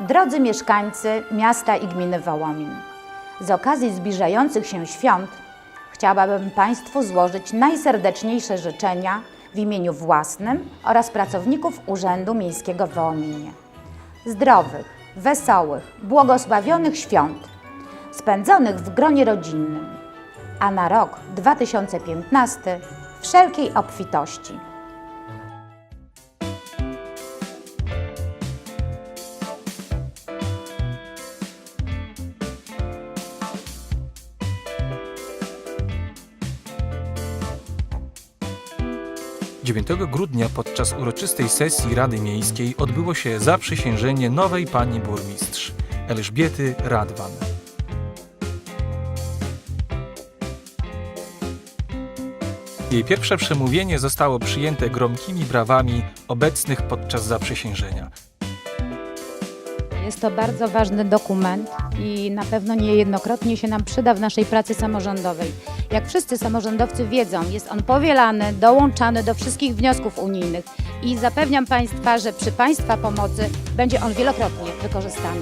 Drodzy mieszkańcy miasta i gminy Wołomin, z okazji zbliżających się świąt chciałabym Państwu złożyć najserdeczniejsze życzenia w imieniu własnym oraz pracowników Urzędu Miejskiego w Wołominie. Zdrowych, wesołych, błogosławionych świąt, spędzonych w gronie rodzinnym, a na rok 2015 wszelkiej obfitości. - 9 grudnia podczas uroczystej sesji Rady Miejskiej odbyło się zaprzysiężenie nowej pani burmistrz Elżbiety Radwan. Jej pierwsze przemówienie zostało przyjęte gromkimi brawami obecnych podczas zaprzysiężenia. Jest to bardzo ważny dokument i na pewno niejednokrotnie się nam przyda w naszej pracy samorządowej. Jak wszyscy samorządowcy wiedzą, jest on powielany, dołączany do wszystkich wniosków unijnych i zapewniam Państwa, że przy Państwa pomocy będzie on wielokrotnie wykorzystany.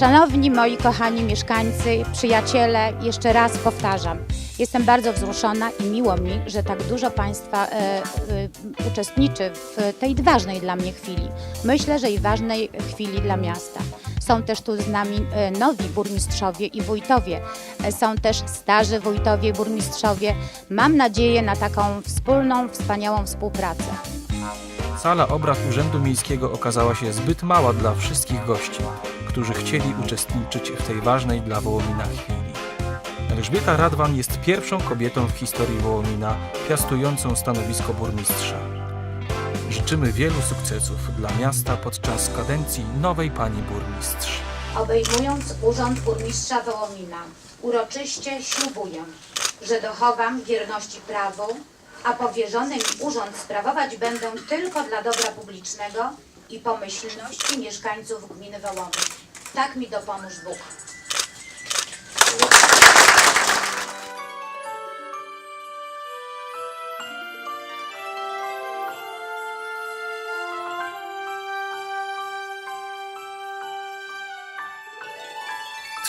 Szanowni moi kochani mieszkańcy, przyjaciele, jeszcze raz powtarzam, jestem bardzo wzruszona i miło mi, że tak dużo Państwa e, e, uczestniczy w tej ważnej dla mnie chwili. Myślę, że i ważnej chwili dla miasta. Są też tu z nami e, nowi burmistrzowie i wójtowie. E, Są też starzy wójtowie i burmistrzowie. Mam nadzieję na taką wspólną, wspaniałą współpracę. Sala obrad Urzędu Miejskiego okazała się zbyt mała dla wszystkich gości, którzy chcieli uczestniczyć w tej ważnej dla Wołomina chwili. Elżbieta Radwan jest pierwszą kobietą w historii Wołomina piastującą stanowisko burmistrza. Życzymy wielu sukcesów dla miasta podczas kadencji nowej pani burmistrz. Obejmując urząd burmistrza Wołomina, uroczyście ślubuję, że dochowam wierności prawu, a powierzony mi urząd sprawować będę tylko dla dobra publicznego i pomyślności mieszkańców gminy Wołomin. Tak mi dopomóż Bóg.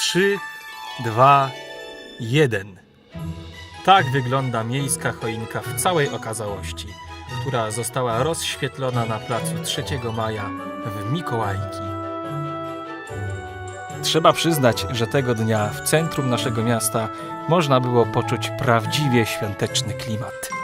Trzy, dwa, jeden. Tak wygląda miejska choinka w całej okazałości, która została rozświetlona na placu 3 maja w Mikołajki. Trzeba przyznać, że tego dnia w centrum naszego miasta można było poczuć prawdziwie świąteczny klimat.